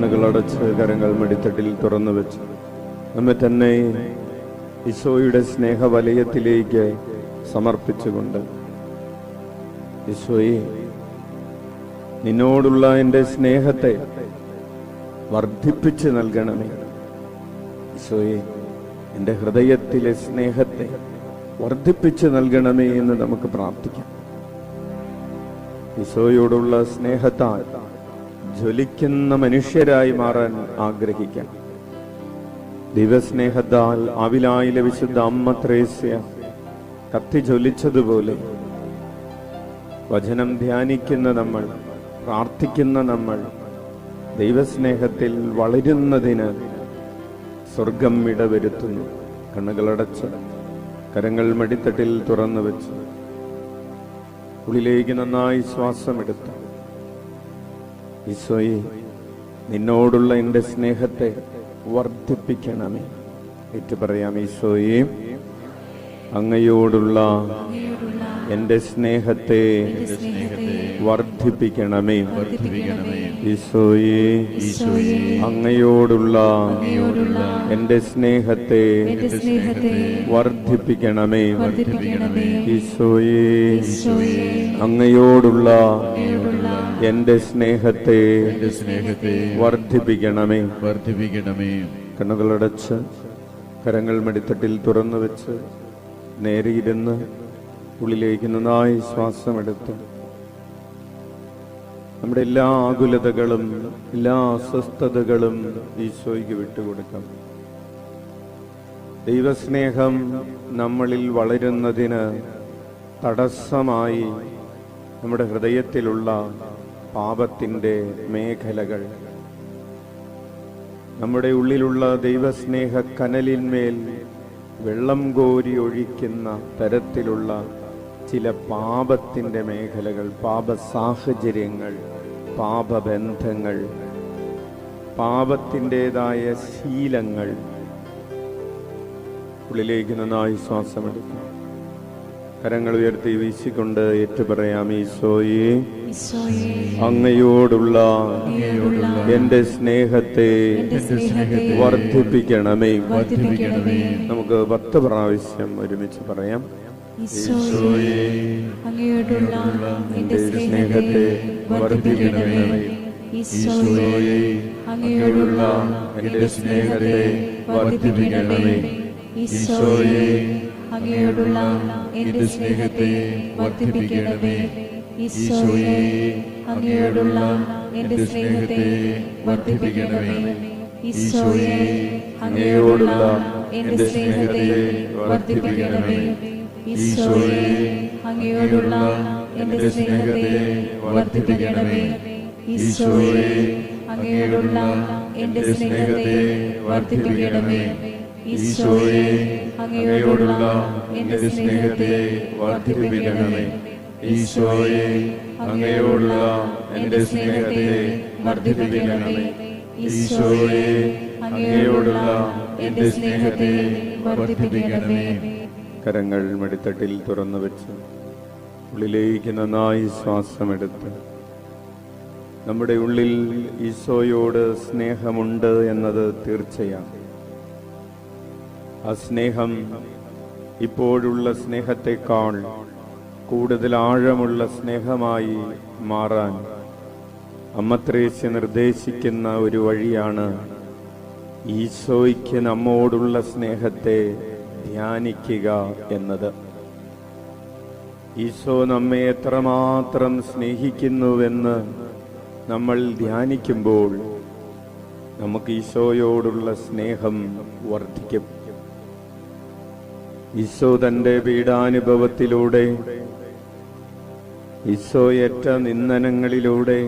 കണ്ണുകളടച്ച് കരങ്ങൾ മടിത്തട്ടിൽ തുറന്നു വെച്ച്. നമ്മെ തന്നെ ഈശോയുടെ സ്നേഹവലയത്തിലേക്ക് സമർപ്പിച്ചുകൊണ്ട് ഈശോയെ നിന്നോടുള്ള എന്റെ സ്നേഹത്തെ വർദ്ധിപ്പിച്ച് നൽകണമേ. ഈശോയെ എന്റെ ഹൃദയത്തിലെ സ്നേഹത്തെ വർദ്ധിപ്പിച്ച് നൽകണമേ എന്ന് നമുക്ക് പ്രാർത്ഥിക്കാം. ഈശോയോടുള്ള സ്നേഹത്താൽ ജ്വലിക്കുന്ന മനുഷ്യരായി മാറാൻ ആഗ്രഹിക്കണം. ദിവസ്നേഹത്താൽ അവിലായിലെ വിശുദ്ധ അമ്മ ത്രേസ്യ കത്തി ജ്വലിച്ചതുപോലെ വചനം ധ്യാനിക്കുന്ന നമ്മൾ പ്രാർത്ഥിക്കുന്ന നമ്മൾ ദൈവസ്നേഹത്തിൽ വളരുന്നതിന് സ്വർഗം ഇടവരുത്തുന്നു. കണ്ണുകളടച്ച് കരങ്ങൾ മടിത്തട്ടിൽ തുറന്നു വെച്ച് ഉള്ളിലേക്ക് നന്നായി ശ്വാസമെടുത്ത് ഈശോയെ നിന്നോടുള്ള എന്റെ സ്നേഹത്തെ വർദ്ധിപ്പിക്കണമേ. ഏറ്റു പറയാം ഈശോയെ അങ്ങയോടുള്ള എന്റെ സ്നേഹത്തെ വർദ്ധിപ്പിക്കണമേ. ഈശോയെ അങ്ങയോടുള്ള എന്റെ സ്നേഹത്തെ വർദ്ധിപ്പിക്കണമേ. ഈശോയെ അങ്ങയോടുള്ള എന്റെ സ്നേഹത്തെ സ്നേഹത്തെ വർദ്ധിപ്പിക്കണമേ. വർദ്ധിപ്പിക്കണമേ. കണ്ണുകളടച്ച് കരങ്ങൾ മടിത്തട്ടിൽ തുറന്നു വെച്ച് നേരെ ഇരുന്ന് ഉള്ളിലേക്ക് നന്നായി ശ്വാസമെടുത്ത് നമ്മുടെ എല്ലാ ആകുലതകളും എല്ലാ അസ്വസ്ഥതകളും ഈശോയ്ക്ക് വിട്ടുകൊടുക്കാം. ദൈവസ്നേഹം നമ്മളിൽ വളരുന്നതിന് തടസ്സമായി നമ്മുടെ ഹൃദയത്തിലുള്ള പാപത്തിന്റെ മേഖലകൾ. നമ്മുടെ ഉള്ളിലുള്ള ദൈവസ്നേഹ കനലിന്മേൽ വെള്ളം കോരി ഒഴിക്കുന്ന തരത്തിലുള്ള ചില പാപത്തിന്റെ മേഖലകൾ പാപ സാഹചര്യങ്ങൾ പാപബന്ധങ്ങൾ പാപത്തിന്റെതായ ശീലങ്ങൾ ഉള്ളിലേക്ക് നന്നായി ശ്വാസമെടുക്കും. കരങ്ങൾ ഉയർത്തി വീശിക്കൊണ്ട് ഏറ്റുപറയാം ഈശോയെ അങ്ങയോടുള്ള എന്റെ സ്നേഹത്തെ വർദ്ധിപ്പിക്കണമേ. നമുക്ക് പത്ത് പ്രാവശ്യം ഒരുമിച്ച് പറയാം. ഈശോയെ അങ്ങയോടുള്ള എന്റെ സ്നേഹത്തെ വർദ്ധിപ്പിക്കണമേ. ഈശോയെ അങ്ങയോടുള്ള എന്റെ സ്നേഹത്തെ വർദ്ധിപ്പിക്കണമേ. ഈശോയെ അങ്ങയോടുള്ള എന്റെ സ്നേഹത്തെ വർദ്ധിപ്പിക്കണമേ. ഈശോയെ അങ്ങയോടുള്ള എന്റെ സ്നേഹത്തെ വർദ്ധിപ്പിക്കണമേ. ഈശോയെ അങ്ങയോടുള്ള എന്റെ സ്നേഹത്തെ വർദ്ധിപ്പിക്കണമേ. ഈശോയെ അങ്ങയോടുള്ള എന്റെ സ്നേഹത്തെ വർദ്ധിപ്പിക്കണമേ. ഈശോയെ അങ്ങയോടുള്ള എന്റെ സ്നേഹത്തെ വർദ്ധിപ്പിക്കണമേ. ഈശോയെ അങ്ങയോടുള്ള എന്റെ സ്നേഹത്തെ വർദ്ധിപ്പിക്കണമേ. ഈശോയെ അങ്ങയോടുള്ള എന്റെ സ്നേഹത്തെ വർദ്ധിപ്പിക്കണമേ. ഈശോയെ അങ്ങയോടുള്ള എന്റെ സ്നേഹത്തെ വർദ്ധിപ്പിക്കണമേ. കരങ്ങൾ മടിത്തട്ടിൽ തുറന്നു വെച്ച് ഉള്ളിലേക്ക് നന്നായി ശ്വാസമെടുത്ത്. നമ്മുടെ ഉള്ളിൽ ഈശോയോട് സ്നേഹമുണ്ട് എന്നത് തീർച്ചയാണ്. ആ സ്നേഹം ഇപ്പോഴുള്ള സ്നേഹത്തെക്കാൾ കൂടുതൽ ആഴമുള്ള സ്നേഹമായി മാറാൻ അമ്മത്രേസ്യ നിർദ്ദേശിക്കുന്ന ഒരു വഴിയാണ് ഈശോയ്ക്ക് നമ്മോടുള്ള സ്നേഹത്തെ ധ്യാനിക്കുക എന്നത്. ഈശോ നമ്മെ എത്രമാത്രം സ്നേഹിക്കുന്നുവെന്ന് നമ്മൾ ധ്യാനിക്കുമ്പോൾ നമുക്ക് ഈശോയോടുള്ള സ്നേഹം വർദ്ധിക്കും. ഈശോ തന്റെ പീഡാനുഭവത്തിലൂടെ ഈശോയേറ്റ നിന്ദനങ്ങളിലൂടെ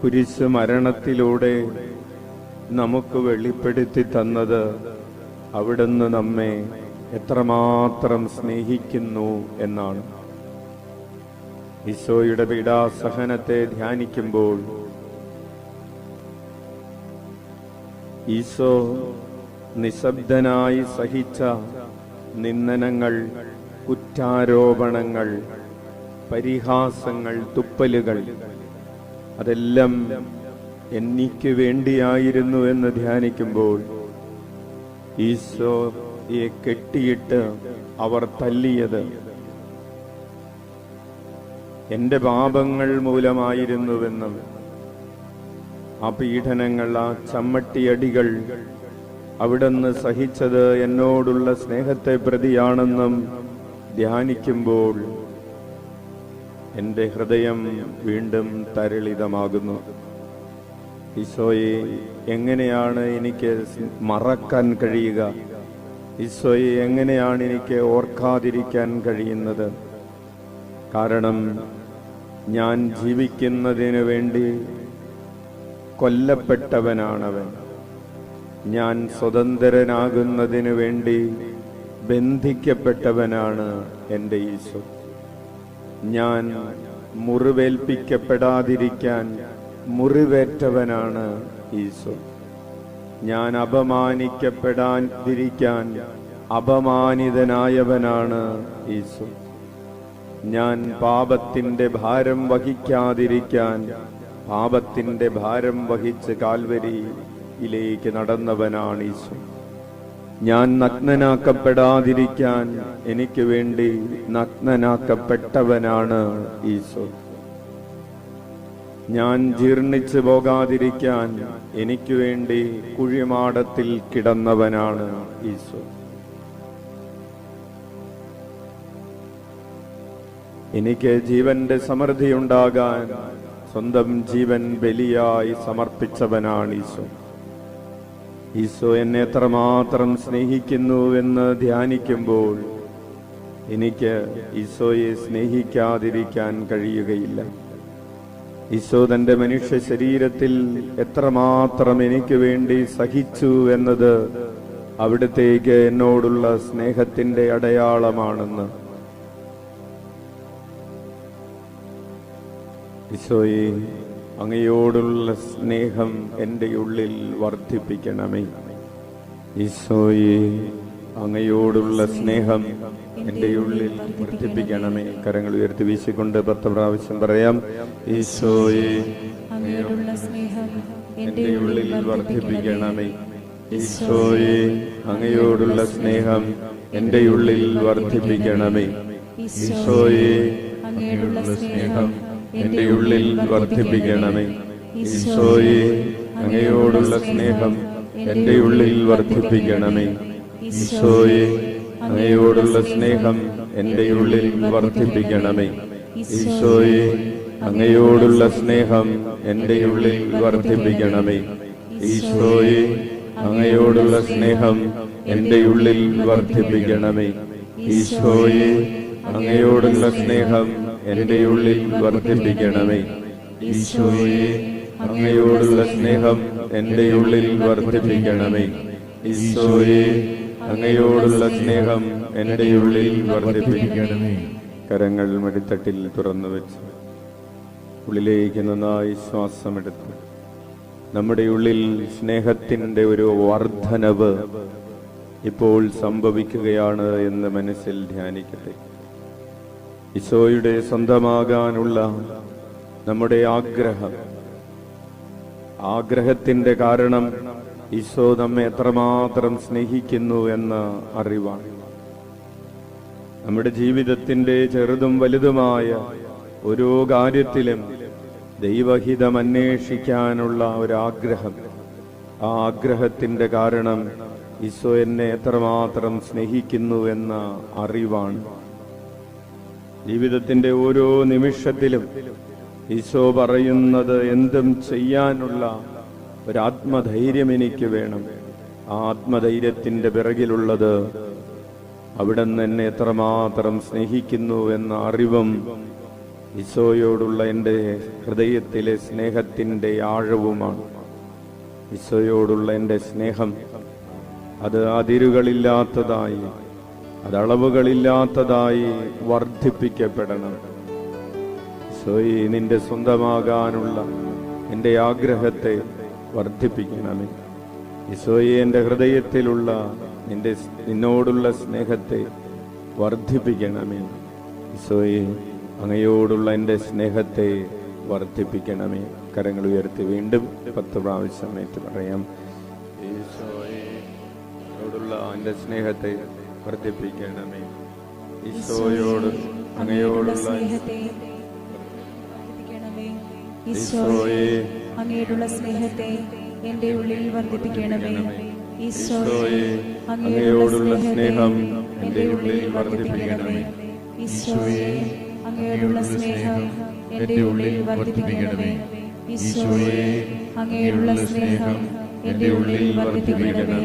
കുരിശ് മരണത്തിലൂടെ നമുക്ക് വെളിപ്പെടുത്തി തന്നത് അവിടുന്ന് നമ്മെ എത്രമാത്രം സ്നേഹിക്കുന്നു എന്നാണ്. ഈശോയുടെ പീഡാസഹനത്തെ ധ്യാനിക്കുമ്പോൾ ഈശോ നിശബ്ദനായി സഹിച്ച നിന്ദനങ്ങൾ കുറ്റാരോപണങ്ങൾ പരിഹാസങ്ങൾ തുപ്പലുകൾ അതെല്ലാം എനിക്ക് വേണ്ടിയായിരുന്നു എന്ന് ധ്യാനിക്കുമ്പോൾ ഈശോയെ കെട്ടിയിട്ട് അവർ തല്ലിയത്. എന്റെ പാപങ്ങൾ മൂലമായിരുന്നുവെന്നും ആ പീഡനങ്ങൾ ആ ചമ്മട്ടിയടികൾ അവിടുന്ന് സഹിച്ചത് എന്നോടുള്ള സ്നേഹത്തെ പ്രതിയാണെന്നും ധ്യാനിക്കുമ്പോൾ എന്റെ ഹൃദയം വീണ്ടും തരളിതമാകുന്നു. ഈശോയെ എങ്ങനെയാണ് എനിക്ക് മറക്കാൻ കഴിയുക? ഈശോയെ എങ്ങനെയാണ് എനിക്ക് ഓർക്കാതിരിക്കാൻ കഴിയുന്നത്? കാരണം ഞാൻ ജീവിക്കുന്നതിന് വേണ്ടി കൊല്ലപ്പെട്ടവനാണവൻ. ഞാൻ സ്വതന്ത്രനാകുന്നതിന് വേണ്ടി ബന്ധിക്കപ്പെട്ടവനാണ് എന്റെ ഈശോ. ഞാൻ മുറിവേൽപ്പിക്കപ്പെടാതിരിക്കാൻ മുറിവേറ്റവനാണ് ഈശോ. ഞാൻ അപമാനിക്കപ്പെടാൻ തിരിക്കാൻ അപമാനിതനായവനാണ് ഈശോ. ഞാൻ പാപത്തിന്റെ ഭാരം വഹിക്കാതിരിക്കാൻ പാപത്തിന്റെ ഭാരം വഹിച്ച് കാൽവരിയിലേക്ക് നടന്നവനാണ് ഈശോ. ഞാൻ നഗ്നനാക്കപ്പെടാതിരിക്കാൻ എനിക്ക് വേണ്ടി നഗ്നനാക്കപ്പെട്ടവനാണ് ഈശോ. ഞാൻ ജീർണിച്ചു പോകാതിരിക്കാൻ എനിക്ക് വേണ്ടി കുഴിമാടത്തിൽ കിടന്നവനാണ് ഈശോ. എനിക്ക് ജീവന്റെ സമൃദ്ധി ഉണ്ടാകാൻ സ്വന്തം ജീവൻ ബലിയായി സമർപ്പിച്ചവനാണ് ഈശോ. ഈശോ എന്നെ എത്രമാത്രം സ്നേഹിക്കുന്നുവെന്ന് ധ്യാനിക്കുമ്പോൾ എനിക്ക് ഈശോയെ സ്നേഹിക്കാതിരിക്കാൻ കഴിയുകയില്ല. ഈശോ തന്റെ മനുഷ്യ ശരീരത്തിൽ എത്രമാത്രം എനിക്ക് വേണ്ടി സഹിച്ചു എന്നത് അവിടത്തേക്ക് എന്നോടുള്ള സ്നേഹത്തിന്റെ അടയാളമാണെന്ന്. ഈശോയെ അങ്ങയോടുള്ള സ്നേഹം എന്റെ ഉള്ളിൽ വർദ്ധിപ്പിക്കണമേ. ഈശോയെ അങ്ങയോടുള്ള സ്നേഹം എന്റെ ഉള്ളിൽ വർദ്ധിപ്പിക്കണമേ. കരങ്ങൾ ഉയർത്തി വീശിക്കൊണ്ട് പത്ത് പ്രാവശ്യം പറയാം ഈശോയെ അങ്ങയോടുള്ള സ്നേഹം എന്റെ ഉള്ളിൽ വർദ്ധിപ്പിക്കണമേ. ഈശോയെ അങ്ങയോടുള്ള സ്നേഹം എന്റെ ഉള്ളിൽ വർദ്ധിപ്പിക്കണമേ. ഈശോയെ അങ്ങയോടുള്ള സ്നേഹം എന്റെ ഉള്ളിൽ വർദ്ധിപ്പിക്കണമേ. ഈശോയെ അങ്ങയോടുള്ള സ്നേഹം എന്റെ ഉള്ളിൽ വർദ്ധിപ്പിക്കണമേ. ഈശോയെ അങ്ങയോടുള്ള സ്നേഹം എന്റെ ഉള്ളിൽ വർദ്ധിപ്പിക്കണമേ. ഈശോയെ അങ്ങയോടുള്ള സ്നേഹം എന്റെ ഉള്ളിൽ വർദ്ധിപ്പിക്കണമേ. ഈശോയെ അങ്ങയോടുള്ള സ്നേഹം എന്റെ ഉള്ളിൽ വർദ്ധിപ്പിക്കണമേ. ഈശോയെ അങ്ങയോടുള്ള സ്നേഹം എന്റെ ഉള്ളിൽ വർദ്ധിപ്പിക്കണമേ. ഈശോയെ അങ്ങയോടുള്ള സ്നേഹം എന്റെ ഉള്ളിൽ വർദ്ധിപ്പിക്കണമേ. ഈശോയെ അങ്ങയോടുള്ള സ്നേഹം എന്റെ ഉള്ളിൽ വർദ്ധിപ്പിക്കണമേ. കരങ്ങൾ മടിത്തട്ടിൽ തുറന്നു വെച്ച് ഉള്ളിലേക്ക് നന്നായി ശ്വാസമെടുത്ത് നമ്മുടെ ഉള്ളിൽ സ്നേഹത്തിന്റെ ഒരു വർധനവ് ഇപ്പോൾ സംഭവിക്കുകയാണ് എന്ന് മനസ്സിൽ ധ്യാനിക്കട്ടെ. ഈശോയുടെ സ്വന്തമാകാനുള്ള നമ്മുടെ ആഗ്രഹം ആഗ്രഹത്തിന്റെ കാരണം ഈശോ നമ്മെ എത്രമാത്രം സ്നേഹിക്കുന്നു എന്ന അറിവാണ്. നമ്മുടെ ജീവിതത്തിന്റെ ചെറുതും വലുതുമായ ഓരോ കാര്യത്തിലും ദൈവഹിതം അന്വേഷിക്കാനുള്ള ഒരാഗ്രഹം. ആ ആഗ്രഹത്തിന്റെ കാരണം ഈശോ എന്നെ എത്രമാത്രം സ്നേഹിക്കുന്നു എന്ന അറിവാണ്. ജീവിതത്തിന്റെ ഓരോ നിമിഷത്തിലും ഈശോ പറയുന്നത് എന്തും ചെയ്യാനുള്ള ഒരാത്മധൈര്യം എനിക്ക് വേണം. ആ ആത്മധൈര്യത്തിന്റെ പിറകിലുള്ളത് അവിടെ നിന്ന് എന്നെ എത്രമാത്രം സ്നേഹിക്കുന്നു എന്ന അറിവും ഈശോയോടുള്ള എന്റെ ഹൃദയത്തിലെ സ്നേഹത്തിന്റെ ആഴവുമാണ്. ഈശോയോടുള്ള എന്റെ സ്നേഹം അത് അതിരുകളില്ലാത്തതായി അത് അളവുകളില്ലാത്തതായി വർദ്ധിപ്പിക്കപ്പെടണം. സോയി നിന്റെ സ്വന്തമാകാനുള്ള എന്റെ ആഗ്രഹത്തെ വർദ്ധിപ്പിക്കണമേ. ഈശോയെ എന്റെ ഹൃദയത്തിലുള്ള നിന്റെ നിന്നോടുള്ള സ്നേഹത്തെ വർദ്ധിപ്പിക്കണമേ. ഈശോയെ അങ്ങയോടുള്ള എന്റെ സ്നേഹത്തെ വർദ്ധിപ്പിക്കണമേ. കരങ്ങൾ ഉയർത്തി വീണ്ടും പത്ത് പ്രാവശ്യം ഏറ്റു പറയാം. ഈശോയെടുള്ള എന്റെ സ്നേഹത്തെ വർദ്ധിപ്പിക്കണമേ. ഈശോയോട് അങ്ങയോടുള്ള. ഈശോയെ അങ്ങയോടുള്ള സ്നേഹത്തെ എന്റെ ഉള്ളിൽ വർദ്ധിപ്പിക്കണമേ. ഈശോയെ അങ്ങയോടുള്ള സ്നേഹം എന്റെ ഉള്ളിൽ വർദ്ധിപ്പിക്കണമേ. ഈശോയെ അങ്ങയോടുള്ള സ്നേഹം എന്റെ ഉള്ളിൽ വർദ്ധിപ്പിക്കണമേ. ഈശോയെ അങ്ങയോടുള്ള സ്നേഹം എന്റെ ഉള്ളിൽ വർദ്ധിപ്പിക്കണമേ.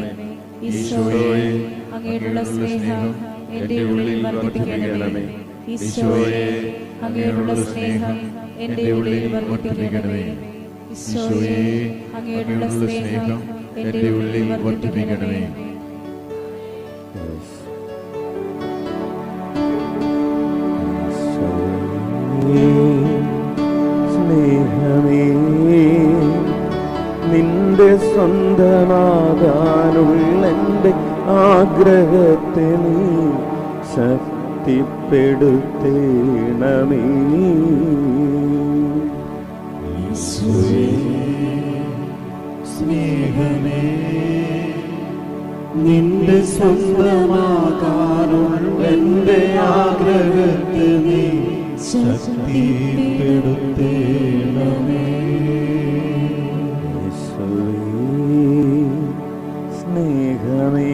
ഈശോയെ അങ്ങയോടുള്ള സ്നേഹം എന്റെ ഉള്ളിൽ വർദ്ധിപ്പിക്കണമേ. ഈശോയെ അങ്ങയോടുള്ള സ്നേഹം എന്റെ ഉള്ളിൽ വർദ്ധിപ്പിക്കണമേ. ഈശോയെ അങ്ങയോടുള്ള സ്നേഹം എന്റെ ഉള്ളിൽ വർദ്ധിപ്പിക്കണമേ. സ്നേഹമേ നിന്റെ സ്വന്തമാകാനുള്ള എന്റെ ആഗ്രഹത്തെ നീ ശക്തിപ്പെടുത്തേണമേ. സ്നേഹമേ നിന്റെ സ്വന്തമാകാനുള്ള എന്റെ ആഗ്രഹത്തെ നീ ശക്തിപ്പെടുത്തേണമേ. സ്നേഹമേ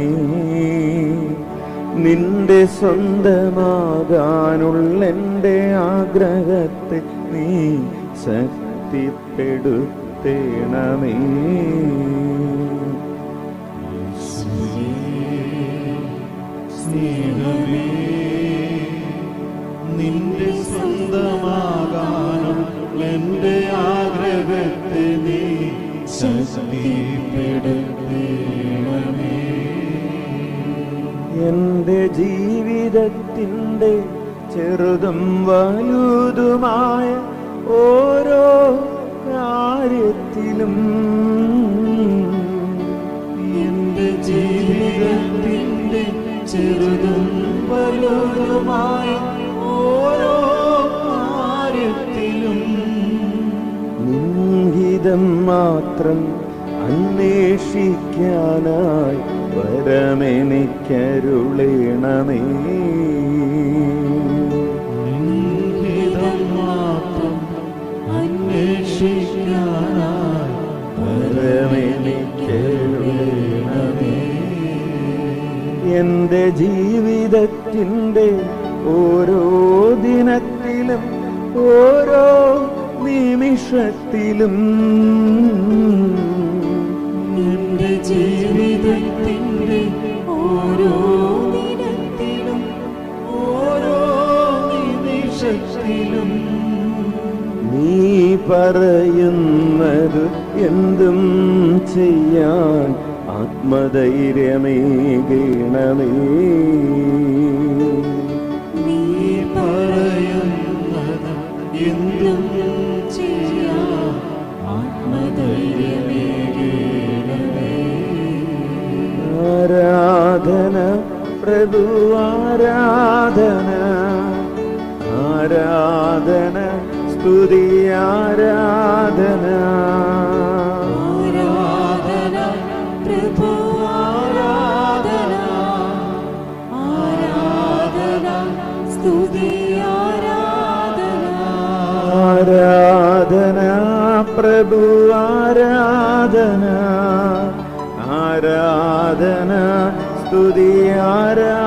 നിന്റെ സ്വന്തമാകാനുള്ള എന്റെ ആഗ്രഹത്തെ നീ ശക്തിപ്പെടുത്തേണമേ സ്നേഹമേ നിന്റെ സ്വന്തമാകാനും എന്റെ ആഗ്രഹത്തെ നീ ശക്തിപ്പെടുത്തേണമേ. എന്റെ ജീവിതത്തിന്റെ ചെറുതും വലുതുമായ ഓരോ കാര്യത്തിലും എന്റെ ജീവിതത്തിന്റെ ചെറുതും വലുതുമായി ഓരോ കാര്യത്തിലും നിഹിതം മാത്രം അന്വേഷിക്കാനായി വരമെനിക്കരുളേണമേ. എന്റെ ജീവിതത്തിന്റെ ഓരോ ദിനത്തിലും ഓരോ നിമിഷത്തിലും. എന്റെ ജീവിതത്തിന്റെ ഓരോ ദിനത്തിലും ഓരോ നിമിഷത്തിലും. നീ പറയുന്നത് എന്തും ചെയ്യാൻ ചെയ്യാം. ആത്മധൈര്യമേകണമേ ആരാധന പ്രഭു ആരാധന. ആരാധന സ്തുതി ആരാധന. പ്രഭു ആരാധന ആരാധന സ്തുതി ആരാധന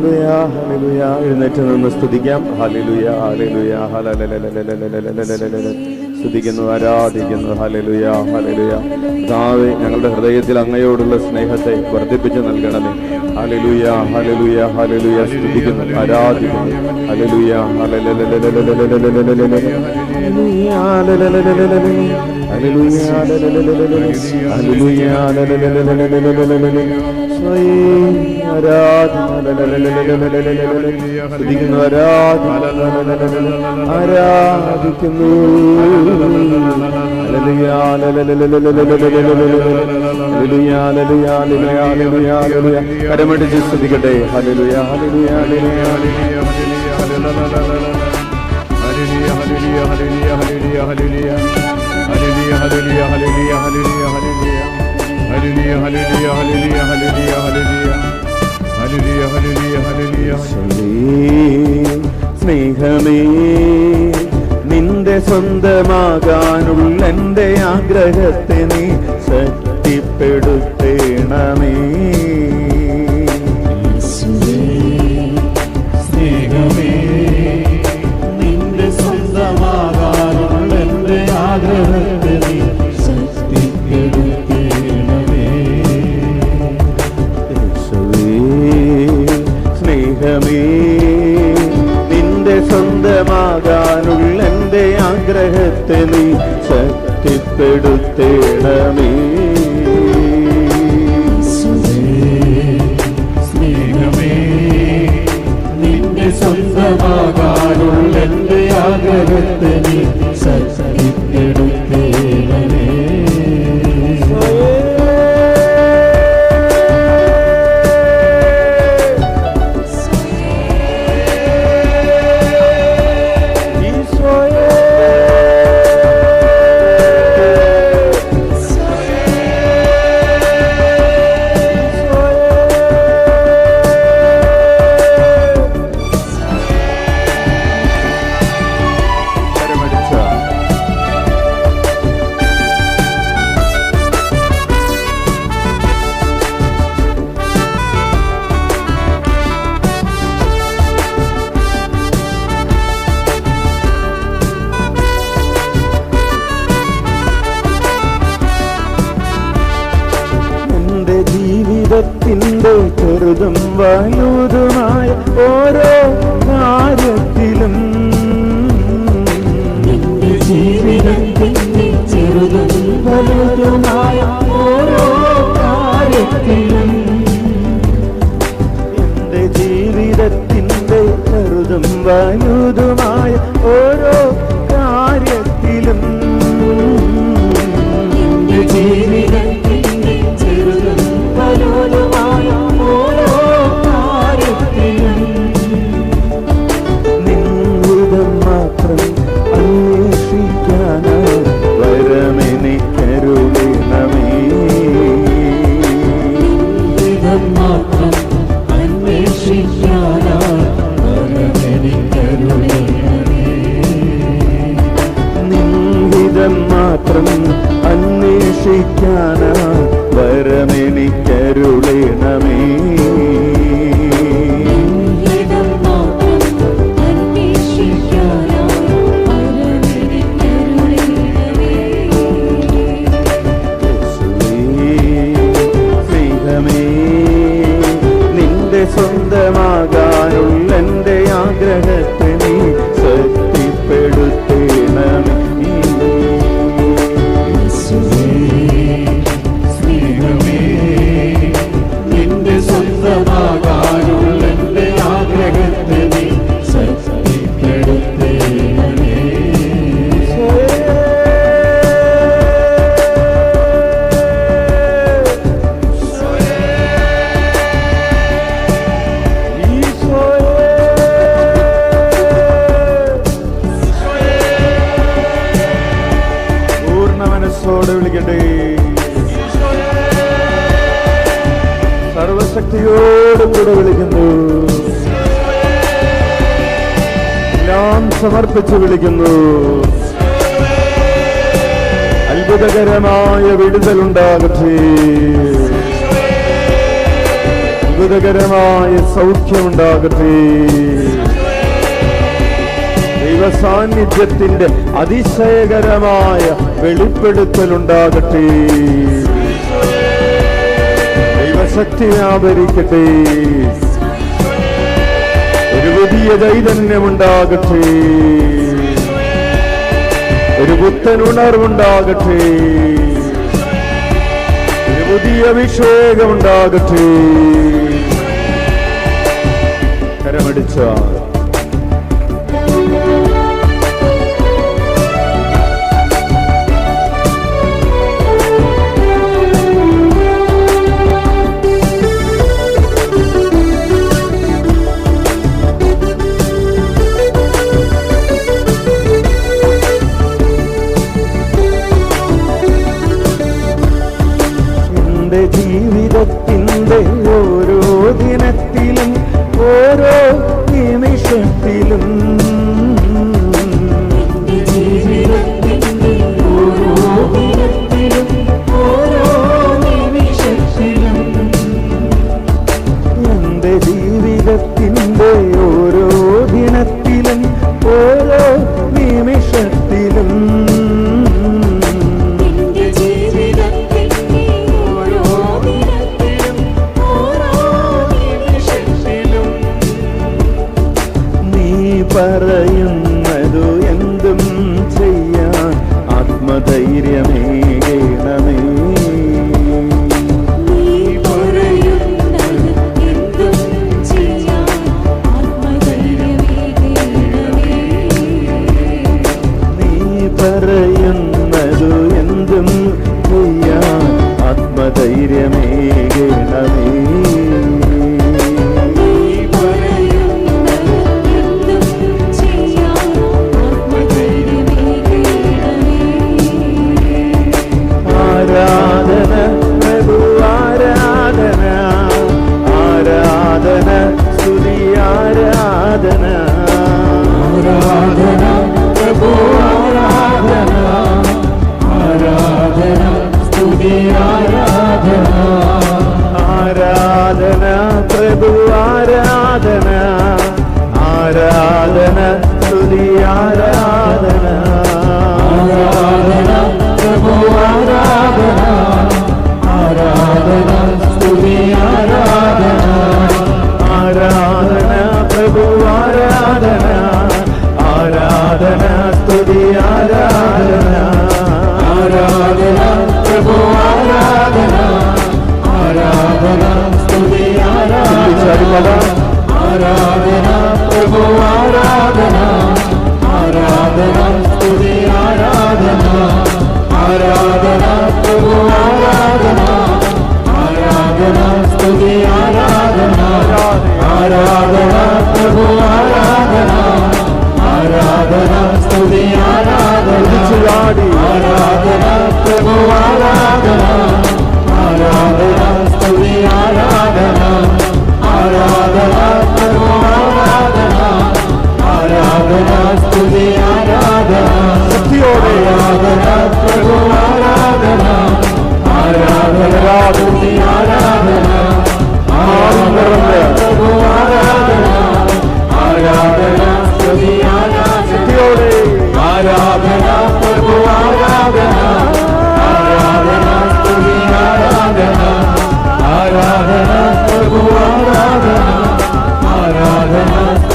ഹല്ലേലൂയ, ഹല്ലേലൂയ. എഴുന്നേറ്റ് നിന്ന് സ്തുതിക്കാം. ഹല്ലേലൂയ, ഹല്ലേലൂയ. സ്തുതിക്കുന്നു ആരാധിക്കുന്നു. ഹല്ലേലൂയ ഹല്ലേലൂയ കർത്താവേ ഞങ്ങളുടെ ഹൃദയത്തിൽ അങ്ങയോടുള്ള സ്നേഹത്തെ വർദ്ധിപ്പിച്ചു നൽകണമേ. ഹല്ലേലൂയ ഹല്ലേലൂയ ഹല്ലേലൂയ സ്തുതിക്കുന്നു ആരാധിക്കുന്നു. ഹല്ലേലൂയ ആരാധിക്കുന്നു ആരാധിക്കുന്നു ഹല്ലേലൂയ, ഹല്ലേലൂയ, ഹല്ലേലൂയ, ഹല്ലേലൂയ, ഹല്ലേലൂയ. കരമടിച്ച് സ്തുതിക്കട്ടെ ഹല്ലേലൂയ, ഹല്ലേലൂയ, ഹല്ലേലൂയ. ഈശോയേ, സ്നേഹമേ നിന്റെ സ്വന്തമാകാനുള്ള എന്റെ ആഗ്രഹത്തെ നീ ശക്തിപ്പെടുത്തേണമേ. ആഗ്രഹത്തെ ജീവിതത്തിന്റെ ചെറുതും വലുതുമായ ഓരോ കാര്യത്തിലും ചെറുതും വലുതുമായ ഓരോ കാര്യത്തിലും എന്റെ ജീവിതത്തിന്റെ ചെറുതും വലുതുമായ ഓരോ കാര്യത്തിലും നിന്റെ നിൻഹിതം മാത്രം അന്വേഷിക്കാനാ. വരമെനിക്കരുളിണമേ. സർവശക്തിയോട് കൂടെ വിളിക്കുന്നു. ഞാൻ സമർപ്പിച്ചു വിളിക്കുന്നു. അത്ഭുതകരമായ വിടുതലുണ്ടാകട്ടെ. അത്ഭുതകരമായ സൗഖ്യമുണ്ടാകട്ടെ. ദൈവസാന്നിധ്യത്തിന്റെ അതിശയകരമായ വെളിപ്പെടുത്തലുണ്ടാകട്ടെ. ദൈവശക്തി വ്യാപരിക്കട്ടെ ഒരു പുതിയ ചൈതന്യമുണ്ടാകട്ടെ. ഒരു പുത്തൻ ഉണർവുണ്ടാകട്ടെ. ഒരു പുതിയ അഭിഷേകമുണ്ടാകട്ടെ. കരമടിച്ച Oh. ആരാ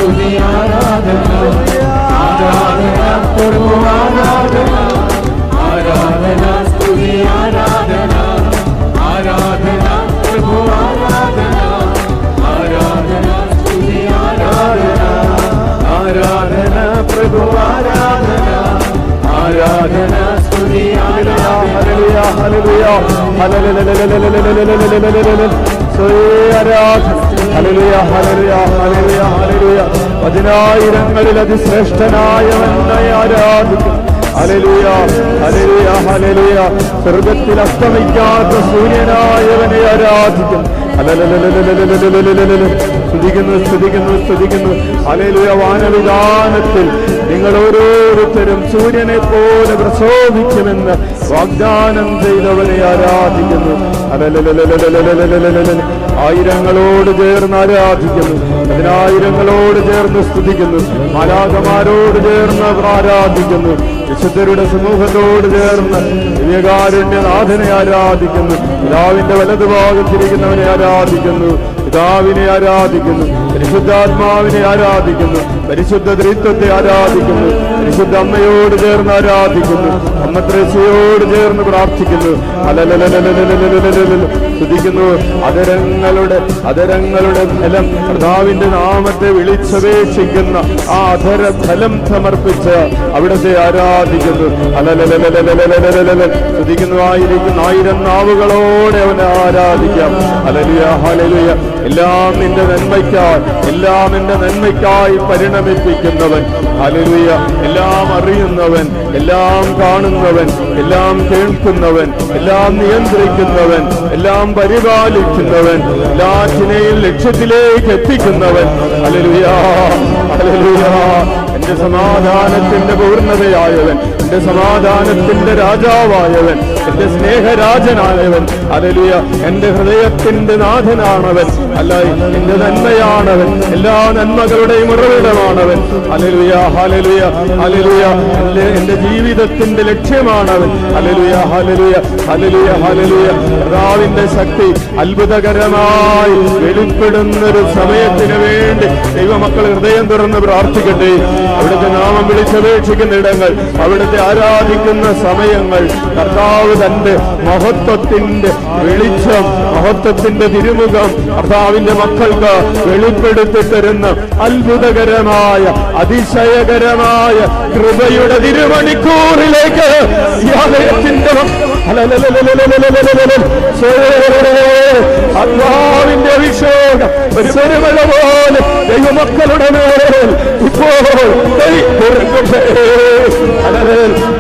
സ്തുതി ആരാധന ആരാധന പ്രഭു ആരാധന ആരാധന സ്തുതി ആരാധന ആരാധന പ്രഭു ആരാധന ആരാധന സ്തുതി ആരാധന ആരാധന പ്രഭു ആരാധന ആരാധന സ്തുതി ആരാധന ഹല്ലേലൂയ ഹല്ലേലൂയ ഹല്ലേലൂയ ഹല്ലേലൂയ പതിനായിരങ്ങളിൽ അതിശ്രേഷ്ഠനായവനെ ആരാധിക്കും. അസ്തമിക്കാത്ത സൂര്യനായവനെ ആരാധിക്കും സ്തുതിക്കുന്നു സ്തുതിക്കുന്നു സ്തുതിക്കുന്നു. ഹല്ലേലൂയ വാനവിധാനത്തിൽ നിങ്ങൾ ഓരോരുത്തരും സൂര്യനെ പോലെ പ്രശോഭിക്കുമെന്ന് വാഗ്ദാനം ചെയ്തവനെ ആരാധിക്കുന്നു. ആയിരങ്ങളോട് ചേർന്ന് ആരാധിക്കുന്നു. പതിനായിരങ്ങളോട് ചേർന്ന് സ്തുതിക്കുന്നു. മാലാകമാരോട് ചേർന്ന് ആരാധിക്കുന്നു. വിശുദ്ധരുടെ സമൂഹത്തോട് ചേർന്ന് ദിവ്യകാരുണ്യനാഥനെ ആരാധിക്കുന്നു. പിതാവിന്റെ വലതുഭാഗത്തിരിക്കുന്നവനെ ആരാധിക്കുന്നു. പിതാവിനെ ആരാധിക്കുന്നു. പരിശുദ്ധാത്മാവിനെ ആരാധിക്കുന്നു. പരിശുദ്ധ ദൈത്വത്തെ ആരാധിക്കുന്നു. പരിശുദ്ധ അമ്മയോട് ചേർന്ന് ആരാധിക്കുന്നു. അമ്മ ത്രേശയോട് ചേർന്ന് പ്രാർത്ഥിക്കുന്നു. സ്തുതിക്കുന്നു. അധരങ്ങളുടെ അധരങ്ങളുടെ ഫലം കർത്താവിന്റെ നാമത്തെ വിളിച്ചപേക്ഷിക്കുന്ന ആ അധര ഫലം സമർപ്പിച്ച് അവിടത്തെ ആരാധിക്കുന്നു. സ്തുതിക്കുന്നു. ആയിരിക്കുന്ന ആയിരം നാവുകളോടെ അവനെ ആരാധിക്കാം. അലലിയ ഹലലിയ എല്ലാം നിന്റെ നന്മയ്ക്കായി എല്ലാം നിന്റെ നന്മയ്ക്കായി പരിണമിപ്പിക്കുന്നവൻ. ഹല്ലേലൂയ. എല്ലാം അറിയുന്നവൻ എല്ലാം കാണുന്നവൻ എല്ലാം കേൾക്കുന്നവൻ എല്ലാം നിയന്ത്രിക്കുന്നവൻ എല്ലാം പരിപാലിക്കുന്നവൻ എല്ലാറ്റിനെയും ലക്ഷ്യത്തിലേക്ക് എത്തിക്കുന്നവൻ. ഹല്ലേലൂയ. ഹല്ലേലൂയ. എന്റെ സമാധാനത്തിന്റെ പൂർണതയായവൻ. എന്റെ സമാധാനത്തിന്റെ രാജാവായവൻ എന്റെ സ്നേഹരാജനായവൻ അലലിയ എന്റെ ഹൃദയത്തിന്റെ നാഥനാണവൻ അല്ല എന്റെ നന്മയാണവൻ എല്ലാ നന്മകളുടെയും ഉറവിടമാണവൻ അലലുയ ഹലലുയ ഹലലുയ എന്റെ ജീവിതത്തിന്റെ ലക്ഷ്യമാണവൻ അലലുയ ഹലലുയ ഹലലുയ ഹലലുയ കർത്താവിന്റെ ശക്തി അത്ഭുതകരമായി വെളിപ്പെടുന്ന ഒരു സമയത്തിന് വേണ്ടി ദൈവമക്കൾ ഹൃദയം തുറന്ന് പ്രാർത്ഥിക്കട്ടെ. അവിടുത്തെ നാമം വിളിച്ചപേക്ഷിക്കുന്ന ഇടങ്ങൾ അവിടുത്തെ ആരാധിക്കുന്ന സമയങ്ങൾ കർത്താവ് തന്റെ മഹത്വത്തിന്റെ വെളിച്ചം മഹത്വത്തിന്റെ തിരുമുഖം കർത്താവിന്റെ മക്കൾക്ക് വെളിപ്പെടുത്തി തരുന്ന അത്ഭുതകരമായ അതിശയകരമായ കൃപയുടെ തിരുമണിക്കൂറിലേക്ക് ഈ ആലയത്തിന്റെ അള്ളാവിന്റെ അഭിഷേകം. ഒരു പെരുമഴ പോലെ ദൈവമക്കളുടെ മേൽ ഇപ്പോൾ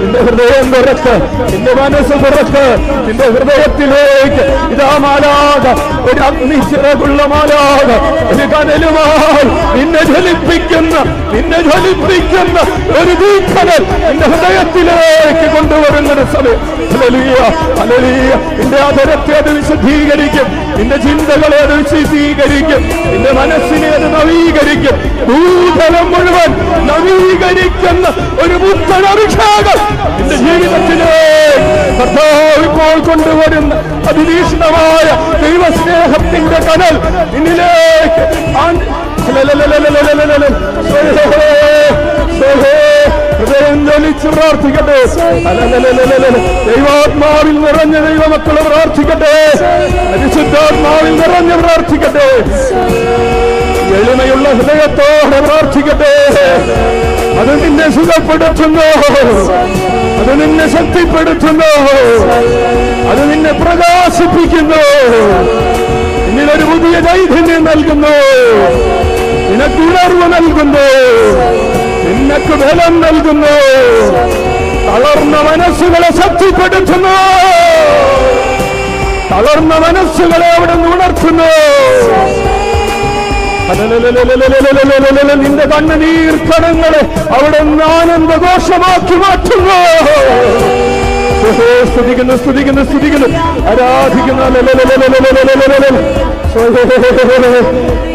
നിന്റെ ഹൃദയം തുറക്ക് നിന്റെ മനസ്സ് തുറക്ക് നിന്റെ ഹൃദയത്തിലേക്ക്. ഇതാ മാലാക ഒരു അഗ്നിച്ചിറകുള്ള മാലാക ഒരു കനലുമായി നിന്നെ ജ്വലിപ്പിക്കുന്ന നിന്നെ ജ്വലിപ്പിക്കുന്ന ഒരു ദീപനൽ നിന്റെ ഹൃദയത്തിലേക്ക് കൊണ്ടുവരുന്ന സമയം. നിന്റെ അതരത്തെ അത് വിശദീകരിക്കും നിന്റെ ചിന്തകളെ അത് വിശദീകരിക്കും നിന്റെ മനസ്സിനെ അത് നവീകരിക്കും. ഭൂതലം മുഴുവൻ നവീകരിക്കുന്ന ഒരു പുത്തൻ അഭിഷേകം നിന്റെ ജീവിതത്തിലെ കർത്താവ് ഇപ്പോൾ കൊണ്ടുവരുന്ന അതിതീക്ഷണമായ ദൈവസ്നേഹത്തിന്റെ കനൽ നിന്നിലേക്ക്. സോഹേ സോഹേ. ഹൃദയം ജ്വലിച്ച് പ്രാർത്ഥിക്കട്ടെ ദൈവാത്മാവിൽ നിറഞ്ഞ ദൈവമക്കളെ പ്രാർത്ഥിക്കട്ടെ. പരിശുദ്ധാത്മാവിൽ നിറഞ്ഞ് പ്രാർത്ഥിക്കട്ടെ. എളിമയുള്ള ഹൃദയത്തോടെ പ്രാർത്ഥിക്കട്ടെ. അത് നിന്നെ സുഖപ്പെടുത്തുന്നു. അത് നിന്നെ ശക്തിപ്പെടുത്തുന്നു. അത് നിന്നെ പ്രകാശിപ്പിക്കുന്നു. നിന്നൊരു പുതിയ ചൈതന്യം നൽകുന്നു. നിനക്ക് ഉണർവ് നൽകുന്നു. നിനക്ക് ബലം നൽകുന്നു. തളർന്ന മനസ്സുകളെ ശക്തിപ്പെടുത്തുന്നു. തളർന്ന മനസ്സുകളെ അവിടെ ഉണർത്തുന്നു. നിന്റെ കണ്ണുനീർ കടങ്ങളെ അവിടെ ആനന്ദഘോഷമാക്കി മാറ്റുന്നു.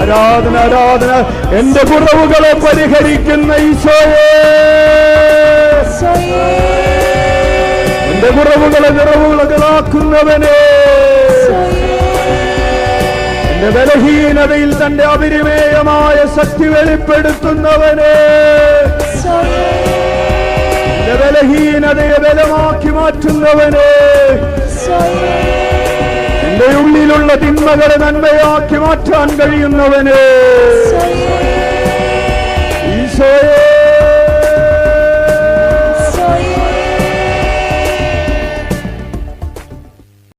ആരാധന ആരാധന എന്റെ കുറവുകളെ പരിഹരിക്കുന്ന ഈശോയെ എന്റെ കുറവുകളെ നിറവുകളാക്കുന്നവനെ എന്റെ ബലഹീനതയിൽ തന്റെ അപരിമേയമായ ശക്തി വെളിപ്പെടുത്തുന്നവനെ ബലഹീനതയെ ബലമാക്കി മാറ്റുന്നവനെ എന്റെ ഉള്ളിലുള്ള തിന്മകളെ നന്മയാക്കി മാറ്റാൻ കഴിയുന്നവനെ ഈശോയെ.